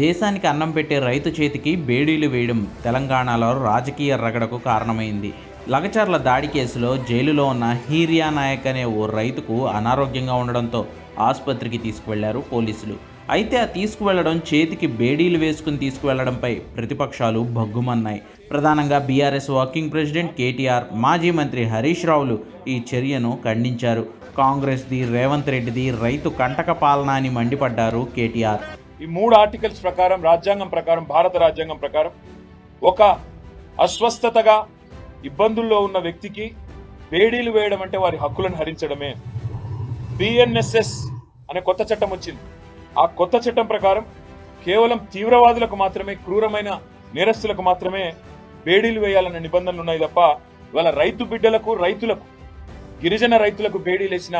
దేశానికి అన్నం పెట్టే రైతు చేతికి బేడీలు వేయడం తెలంగాణలో రాజకీయ రగడకు కారణమైంది. లగచర్ల దాడి కేసులో జైలులో ఉన్న హీరియా నాయక్ అనే ఓ రైతుకు అనారోగ్యంగా ఉండడంతో ఆసుపత్రికి తీసుకువెళ్ళారు పోలీసులు. అయితే ఆ తీసుకువెళ్ళడం చేతికి బేడీలు వేసుకుని తీసుకువెళ్ళడంపై ప్రతిపక్షాలు భగ్గుమన్నాయి. ప్రధానంగా బీఆర్ఎస్ వర్కింగ్ ప్రెసిడెంట్ కేటీఆర్ మాజీ మంత్రి హరీష్ రావులు ఈ చర్యను ఖండించారు. కాంగ్రెస్ది రేవంత్ రెడ్డిది రైతు కంటక పాలన అని మండిపడ్డారు కేటీఆర్. ఈ మూడు ఆర్టికల్స్ ప్రకారం రాజ్యాంగం ప్రకారం భారత రాజ్యాంగం ప్రకారం ఒక అస్వస్థతగా ఇబ్బందుల్లో ఉన్న వ్యక్తికి వేడీలు వేయడం అంటే వారి హక్కులను హరించడమే. బిఎన్ఎస్ఎస్ అనే కొత్త చట్టం వచ్చింది. ఆ కొత్త చట్టం ప్రకారం కేవలం తీవ్రవాదులకు మాత్రమే క్రూరమైన నేరస్తులకు మాత్రమే బేడీలు వేయాలన్న నిబంధనలు ఉన్నాయి తప్ప ఇవాళ రైతు బిడ్డలకు రైతులకు గిరిజన రైతులకు బేడీలేసిన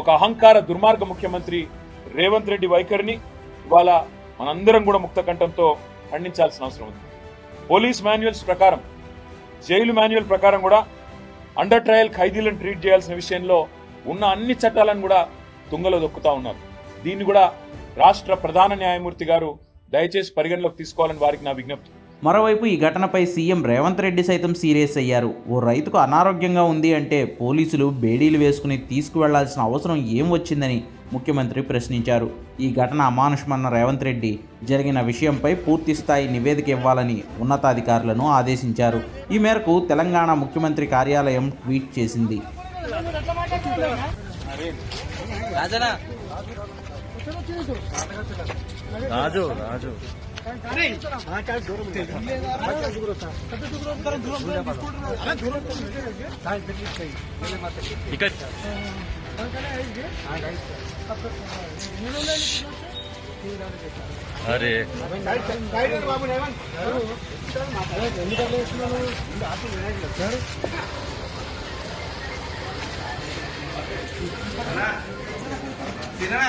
ఒక అహంకార దుర్మార్గ ముఖ్యమంత్రి రేవంత్ రెడ్డి వైఖరిని ఇవాళ మనందరం కూడా ముక్త కంఠంతో ఖండించాల్సిన అవసరం ఉంది. పోలీస్ మాన్యువల్స్ ప్రకారం జైలు మాన్యువల్ ప్రకారం కూడా అండర్ ట్రయల్ ఖైదీలను ట్రీట్ చేయాల్సిన విషయంలో ఉన్న అన్ని చట్టాలను కూడా తుంగలో దొక్కుతా ఉన్నారు. దీన్ని కూడా రాష్ట్ర ప్రధాన న్యాయమూర్తి గారు దయచేసి పరిగణలోకి తీసుకోవాలని వారికి నా విజ్ఞప్తి. మరోవైపు ఈ ఘటనపై సీఎం రేవంత్ రెడ్డి సైతం సీరియస్ అయ్యారు. ఓ రైతుకు అనారోగ్యంగా ఉంది అంటే పోలీసులు బేడీలు వేసుకుని తీసుకువెళ్ళాల్సిన అవసరం ఏం వచ్చిందని ముఖ్యమంత్రి ప్రశ్నించారు. ఈ ఘటన అమానుషమన్న రేవంత్ రెడ్డి జరిగిన విషయంపై పూర్తి స్థాయి నివేదిక ఇవ్వాలని ఉన్నతాధికారులను ఆదేశించారు. ఈ మేరకు తెలంగాణ ముఖ్యమంత్రి కార్యాలయం ట్వీట్ చేసింది. రాజు రాజు ఇక్కడ అరే తిననా